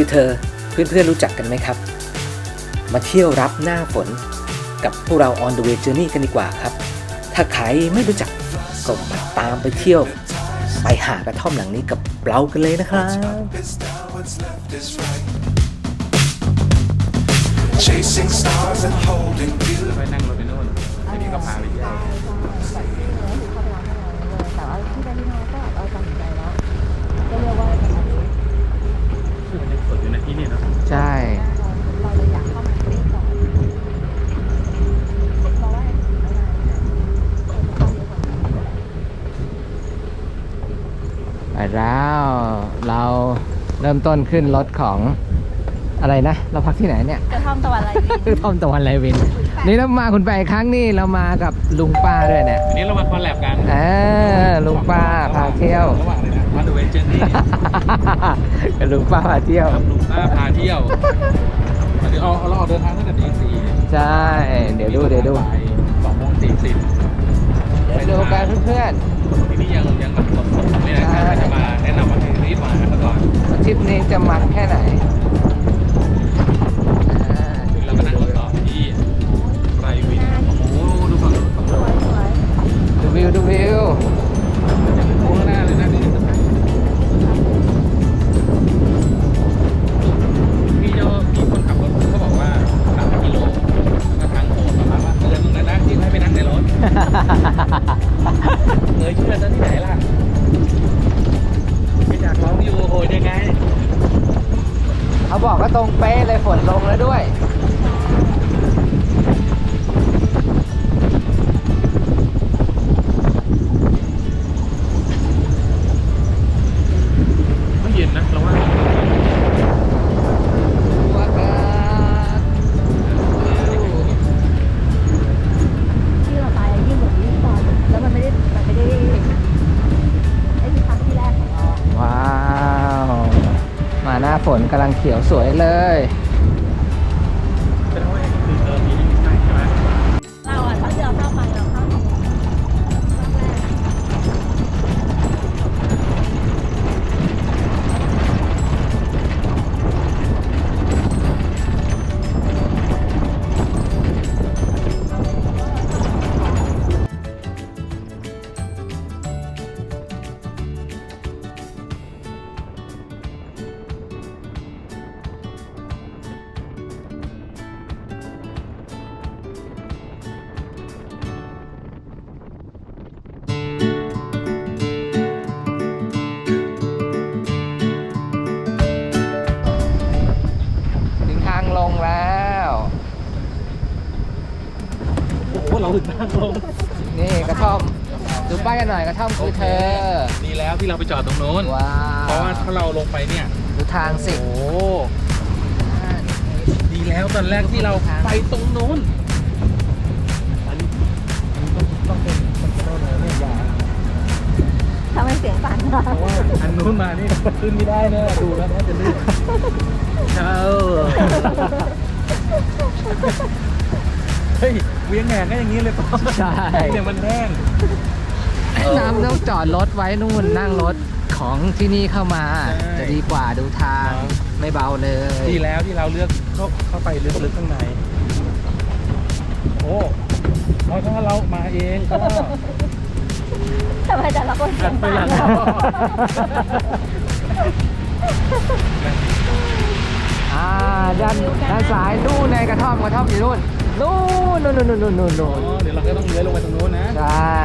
คือเธอเพื่อนๆรู้จักกันไหมครับ มาเที่ยวรับหน้าฝนกับพวกเรา on the way journey กันดีกว่าครับ ถ้าใครไม่รู้จักก็มาตามไปเที่ยว ไปหากระท่อมหลังนี้กับเรากันเลยนะครับ Chasing stars and holding you. คือมันยังสดอยู่ในที่นี่เนาะใช่ เราเลยอยากเข้ามาเล่นก่อเพราะว่าไปแล้ว เราเริ่มต้นขึ้นรถของ อะไรนะ เราพักที่ไหนเนี่ยกระท่อมตะวันอะไรคือทอมตะวันไรวิน นี่เรามาคุณไปครั้งนี่เรามากับลุงป้าด้วยเนี่ยทีนี้เรามาคอลแลบกันเออลุงป้าพาเที่ยวระหว่างเลยนะมาดูเวนเจอร์นี่กับลุงป้าพาเที่ยวกับลุงป้าพาเที่ยวเดี๋ยวเอาเราออกเดินทางตั้งแต่ตีสี่ใช่ เดี๋ยวดูเดี๋ยวดูสองโมงสี่สิบเดี๋ยวดูกันเพื่อนทีนี้ยังยังแบบสดๆไม่ได้ใช่จะมาแนะนำว่าให้รีบมาซะก่อนๆว่าทริปนี้จะมันแค่ไหน เลยฝนลงแล้วด้วยไม่เย็นนะเราว่าอากาศที่เราไปยิ่งเหมือนยิ่งตอนแล้วมันไม่ได้มันไม่ได้ไอ้ที่พักที่แรกของเรา ว้าว มาหน้าฝนกำลังเขียวสวยเลย ที่เราไปจอดตรงโน้น ว้าเพราะวว่าถ้าเราลงไปเนี่ย ดูทางสิโอ้โหดีแล้วตอนแรกที่เราไปตรงโน้นอันนี้อันนี้ต้องต้องเป็นคนกระโดดเลยเนี่ยอย่าทำให้เสียงสั่นเพราะว่าอันนู้นมานี่ขึ้นไม่ได้แน่ดูแล้วน่าจะลื่นเจ้าเฮ้ยเวียงแหงก็อย่างนี้เลยป่ะใช่ เนี่ยมันแห้ง น้ำต้องจอดรถไว้นู่นนั่งรถของที่นี่เข้ามาใช่จะดีกว่าดูทางครับไม่เบาเลยดีแล้วที่เราเลือกเข้าเข้าไปลึกๆข้างใน โอ้เพราะถ้าเรามาเองก็ทำไมแต่ละคนเสียงไปสั่นหลังอ่าด้านด้านซ้ายนู่นในกระท่อมกระท่อมอยู่นู่นนู่นนู่นนู่นนู่นนู่นนู่นอ๋อเดี๋ยวเราก็ต้องเลี้ยวลงไปตรงนู้นนะ ใช่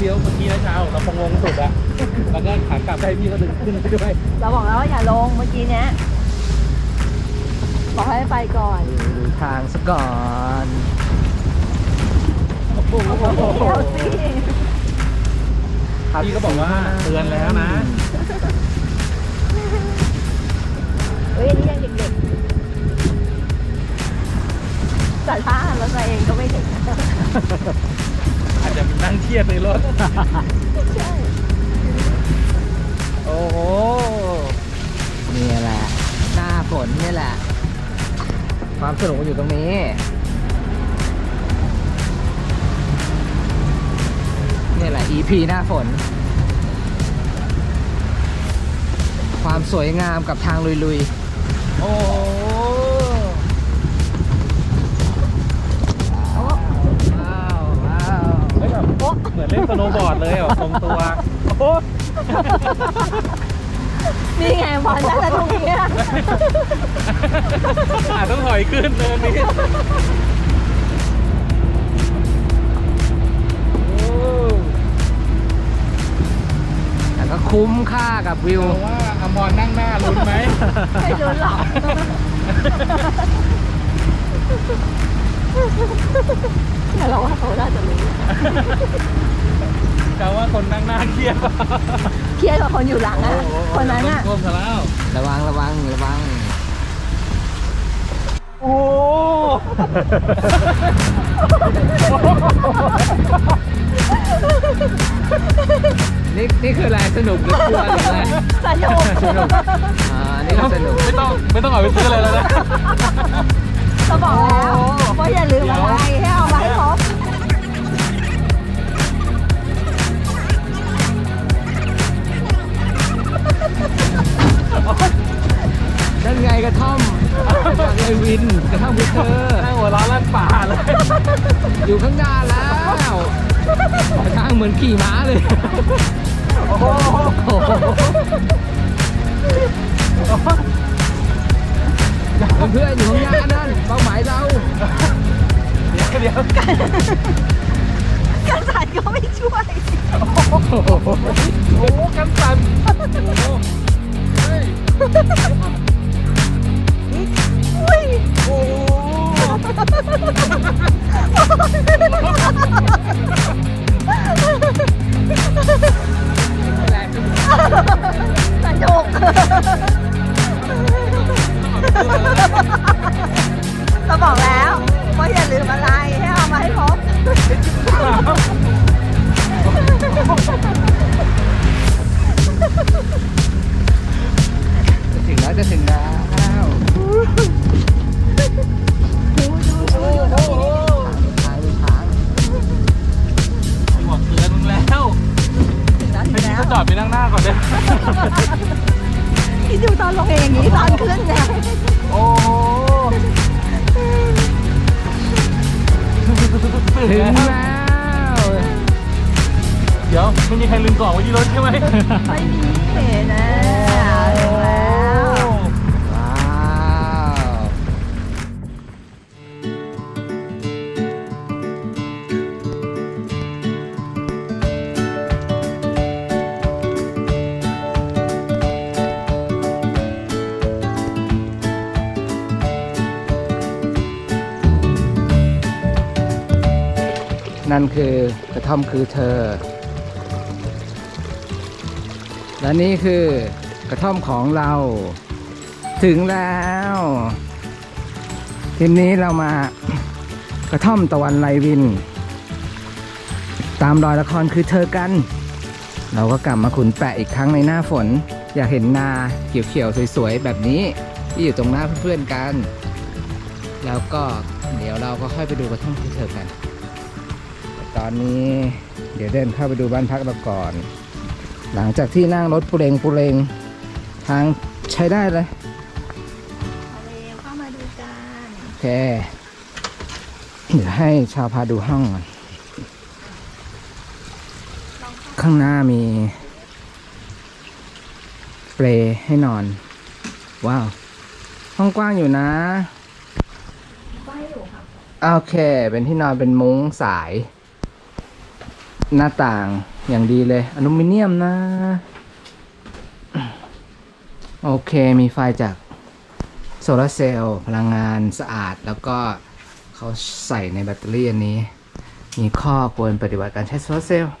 เนี่ยถ้าเราเลี้ยวเมื่อกี้นะเช้าเราคงงงสุดอะแล้วก็ขากลับให้พี่เขาดึงขึ้นไปด้วยเราบอกแล้วว่าอย่าลงเมื่อกี้เนี้ยบอกให้ไปก่อนดูทางซะก่อนโอ้โหเดี๋ยวสิพี่ก็บอกว่าเตือนแล้วนะเฮ้ยอันนี้ยังเด็กๆแต่ถ้ารถตัวเองก็ไม่เด็ก นะอาจจะนั่งเครียดในรถใช่โอ้โห นี่แหละ หน้าฝนนี่แหละ ความสนุกมันอยู่ตรงนี้ นี่แหละ EP หน้าฝน ความสวยงามกับทางลุยโอ้โห เหมือนเล่นสโนว์บอร์ดเลยอะทรงตัวโอ้โหนี่ไงบอลน่าจะตรงนี้อะอาจต้องถอยขึ้นเนินนี้โอ้แต่ก็คุ้มค่ากับวิวเราว่าอมรนั่งหน้าลุ้นไหม ไม่รู้หรอก แต่เราว่าเขาน่าจะรู้แต่ว่าคนนั่งหน้าเครียดเครียดกว่าคนอยู่หลังอะคนนั้นอะท่วมซะแล้วระวังระวังระวัง โอ้นี่นี่คืออะไรสนุกหรือกลัวหรืออะไรสนุกสนุกอ่านี่ก็สนุกไม่ต้องไม่ต้องเอาไปซื้ออะไรแล้วนะเราบอกแล้วว่าอย่าลืมอะไรให้เอา นั่นไงกระท่อมจากไอวินกระท่อมพิเธอนั่งหัวเร้อนลั่นป่าเลย อยู่ข้างหน้าแล้วทางเหมือนขี่ม้าเลย โอ้โหเพื่อนๆอยู่ข้างหน้านั่นเป้าหมายเราเดี๋ยวเดี๋ยวกันสันก็ไม่ช่วย โอ้โหกันสั่นโอ้โหเฮ้ย อุ้ยโอ้โหสนุก ช่ไหมไม่มีนะถึงแล้วว้าวนั่นคือกระท่อมคือเธอ และนี่คือกระท่อมของเรา ถึงแล้วทีนี้เรามากระท่อมตะวันไลวิน ตามรอยละครคือเธอกัน เราก็กลับมาขุนแปะอีกครั้งในหน้าฝน อยากเห็นนาเขียวๆสวยๆแบบนี้ ที่อยู่ตรงหน้าเพื่อนๆกัน แล้วก็เดี๋ยวเราก็ค่อยไปดูกระท่อมคือเธอกัน ตอนนี้เดี๋ยวเดินเข้าไปดูบ้านพักเราก่อน หลังจากที่นั่งรถปุเรงปุเรงทางใช้ได้เลยเข้ามาดูกันโอเคเดี๋ยวให้ชาวพาดูห้องก่อนข้างหน้ามี เปลให้นอน ว้าว ห้องกว้างอยู่นะโอเค เป็นที่นอนเป็นมุ้งสาย หน้าต่าง อย่างดีเลย อลูมิเนียมนะ โอเคมีไฟจากโซลาร์เซลล์พลังงานสะอาดแล้วก็เขาใส่ในแบตเตอรี่อันนี้ มีข้อควรปฏิบัติการใช้โซลาร์เซลล์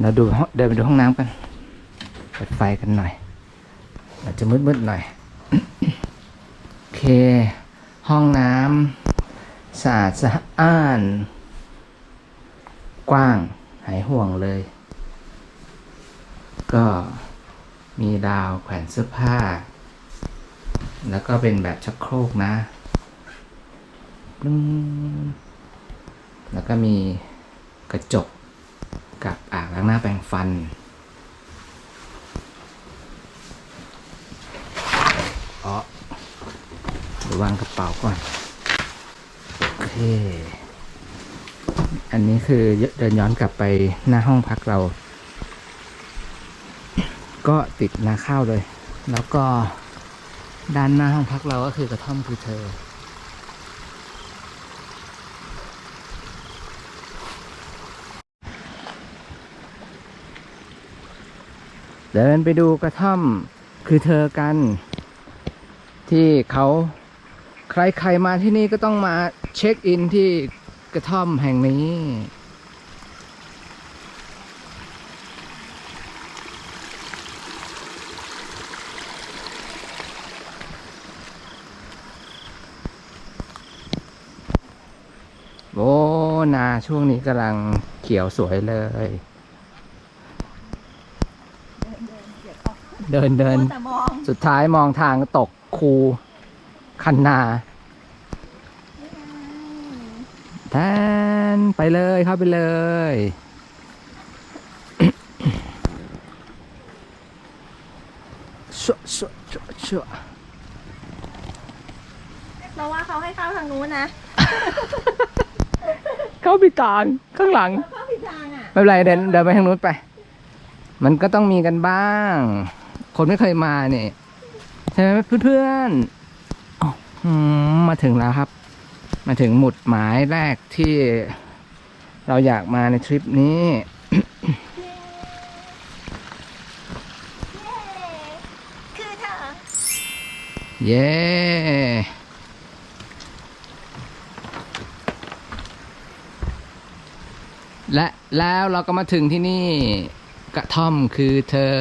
เราดูเดินไปดูห้องน้ำกันเปิดไฟกันหน่อย อาจจะมืดๆหน่อย โอเค ห้องน้ำสะอาดสะอ้าน กว้าง หายห่วงเลย ก็มีดาวแขวนเสื้อผ้า แล้วก็เป็นแบบชักโครกนะแล้วก็มีกระจกกับอ่างล้างหน้าแปรงฟัน อ๋อวางกระเป๋าก่อน โอเค อันนี้คือเดินย้อนกลับไปหน้าห้องพักเรา ก็ติดนาข้าวเลย แล้วก็ด้านหน้าห้องพักเราก็คือกระท่อมคือเธอ เดินไปดูกระท่อมคือเธอกัน ที่เขาใครๆมาที่นี่ก็ต้องมาเช็คอินที่กระท่อมแห่งนี้ โอ้ นาช่วงนี้กำลังเขียวสวยเลย เดินเดิน แต่มองสุดท้ายมองทางตกคูคันนาแทนไปเลยเข้าไปเลย ชัวชัวชัวชัวเราว่าเขาให้เข้าทางนู้นนะ เข้าไปกลางข้างหลัง เข้าผิดทางอะไม่เป็นไรเดินเดินไปทางนู้นไป มันก็ต้องมีกันบ้าง คนไม่เคยมาเนี่ยใช่ไหมเพื่อนๆอ๋ออืมมาถึงแล้วครับ มาถึงหมุดหมายแรกที่เราอยากมาในทริปนี้คือเธอ เย้ และแล้วเราก็มาถึงที่นี่กระท่อมคือเธอ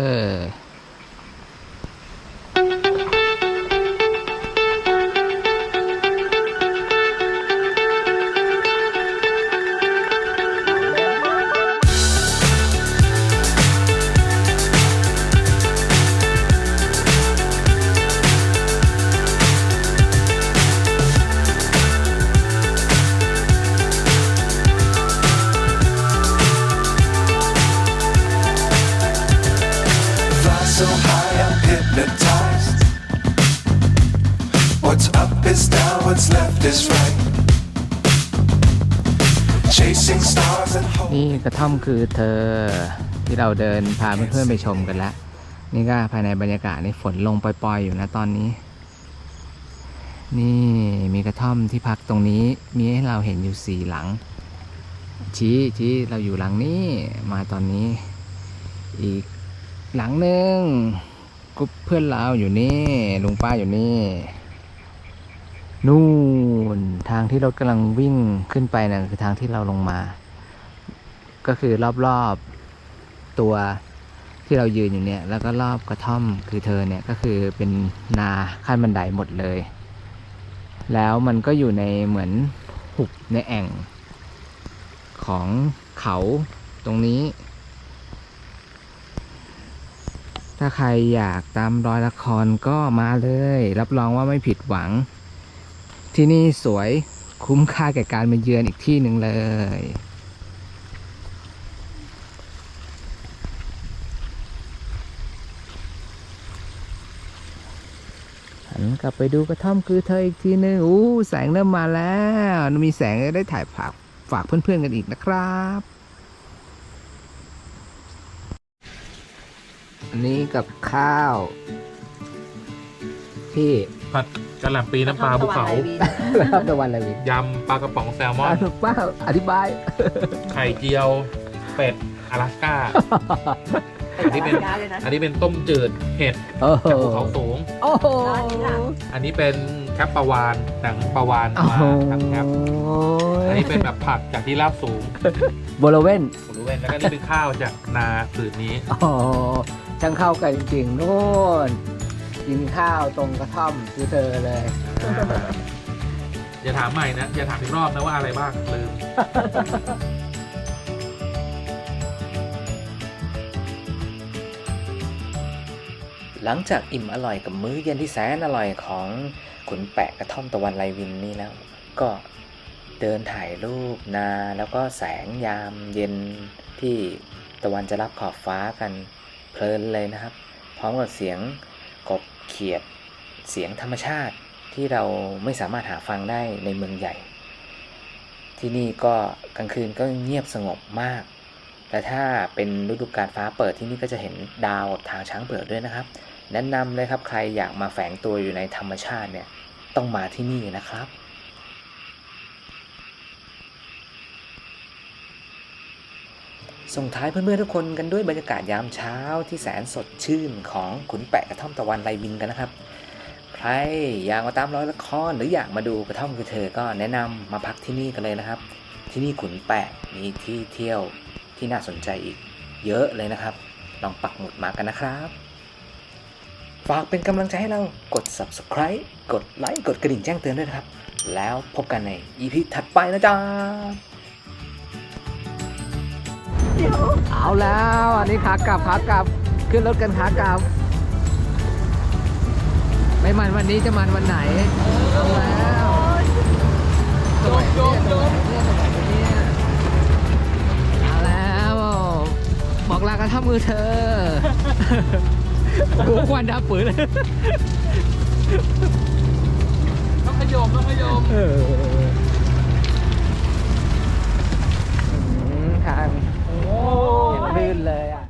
ระท่อมคือเธอที่เราเดินพาเพื่อนๆไปชมกันแล้ว นี่ก็ภายในบรรยากาศนี่ฝนลงปล่อยๆอยู่นะตอนนี้ นี่มีกระท่อมที่พักตรงนี้ มีให้เราเห็นอยู่สี่หลัง ชี้ชี้เราอยู่หลังนี้มาตอนนี้ อีกหลังหนึ่งกรุ๊ปเพื่อนเราอยู่นี่ลุงป้าอยู่นี่นู่นทางที่รถกำลังวิ่งขึ้นไปนะ่ะคือทางที่เราลงมา ก็คือรอบๆตัวที่เรายืนอยู่เนี่ยแล้วก็รอบกระท่อมคือเธอเนี่ยก็คือเป็นนาขั้นบันไดหมดเลย แล้วมันก็อยู่ในเหมือนหุบในแอ่ง ของเขาตรงนี้ ถ้าใครอยากตามรอยละครก็มาเลย รับรองว่าไม่ผิดหวัง ที่นี่สวยคุ้มค่าแก่การมาเยือนอีกที่หนึ่งเลย หันกลับไปดูกระท่อมคือเธออีกทีนึงอู้แสงเริ่มมาแล้ว มีแสงจะได้ถ่ายฝากฝากเพื่อนๆกันอีกนะครับ อันนี้กับข้าว ที่ผัดกะหล่ำปีน้ำปลาภูเขารับตะวันอะไรวินยำปลากระป๋องแซลมอนป้าอธิบาย ไข่เจียว เป็ดอลาสก้า อันนี้เป็นอันนี้เป็นต้มจืดเห็ดโอ้โหจากภูเขาสูง โอ้โหอันนี้เป็นแคปปลาวานหนังปลาวานโอ้มาโหทำแคปอันนี้เป็นแบบผักจากที่ราบสูงบริเวณบริเวณแล้วก็นี่เป็นข้าวจากนาผืนนี้ โอ้โหช่างเข้ากันจริงๆนู่นกินข้าวตรงกระท่อมคือเธอเลย อย่าถามใหม่นะ อย่าถามอีกรอบนะว่าอะไรบ้างลืม หลังจากอิ่มอร่อยกับมื้อเย็นที่แสนอร่อยของขุนแปะกระท่อมตะวันไรวินนี่แล้ว ก็เดินถ่ายรูปนาแล้วก็แสงยามเย็นที่ตะวันจะรับขอบฟ้ากันเพลินเลยนะครับ พร้อมกับเสียงกบเขียด เสียงธรรมชาติที่เราไม่สามารถหาฟังได้ในเมืองใหญ่ ที่นี่ก็กลางคืนก็เงียบสงบมาก แต่ถ้าเป็นฤดูกาลฟ้าเปิดที่นี่ก็จะเห็นดาวทางช้างเผือกด้วยนะครับ แนะนำเลยครับใครอยากมาแฝงตัวอยู่ในธรรมชาติเนี่ยต้องมาที่นี่นะครับส่งท้ายเพื่อนๆทุกคนกันด้วยบรรยากาศยามเช้าที่แสนสดชื่นของขุนแปะกระท่อมตะวันไรบินกันนะครับ ใครอยากมาตามร้อยละครหรืออยากมาดูกระท่อมคือเธอก็แนะนำมาพักที่นี่กันเลยนะครับ ที่นี่ขุนแปะมีที่เที่ยวที่น่าสนใจอีก เยอะเลยนะครับ ลองปักหมุดมากันนะครับ ฝากเป็นกำลังใจให้เรากด subscribe กดไลค์กดกระดิ่งแจ้งเตือนด้วยนะครับ แล้วพบกันใน EP ถัดไปนะจ๊ะเอาแล้วอันนี้ขากลับขากลับขึ้นรถกันขากลับ ไม่มันวันนี้จะมันวันไหนเอาแล้วโยมโยมโยมเนี่ยสมัยนี้เอาแล้ว บอกลากระท่อมมือเธอ กูควันดับปืนเลยต้องขยมต้องขยมเอออืมทางโอ้อย่างลื่นเลยอะ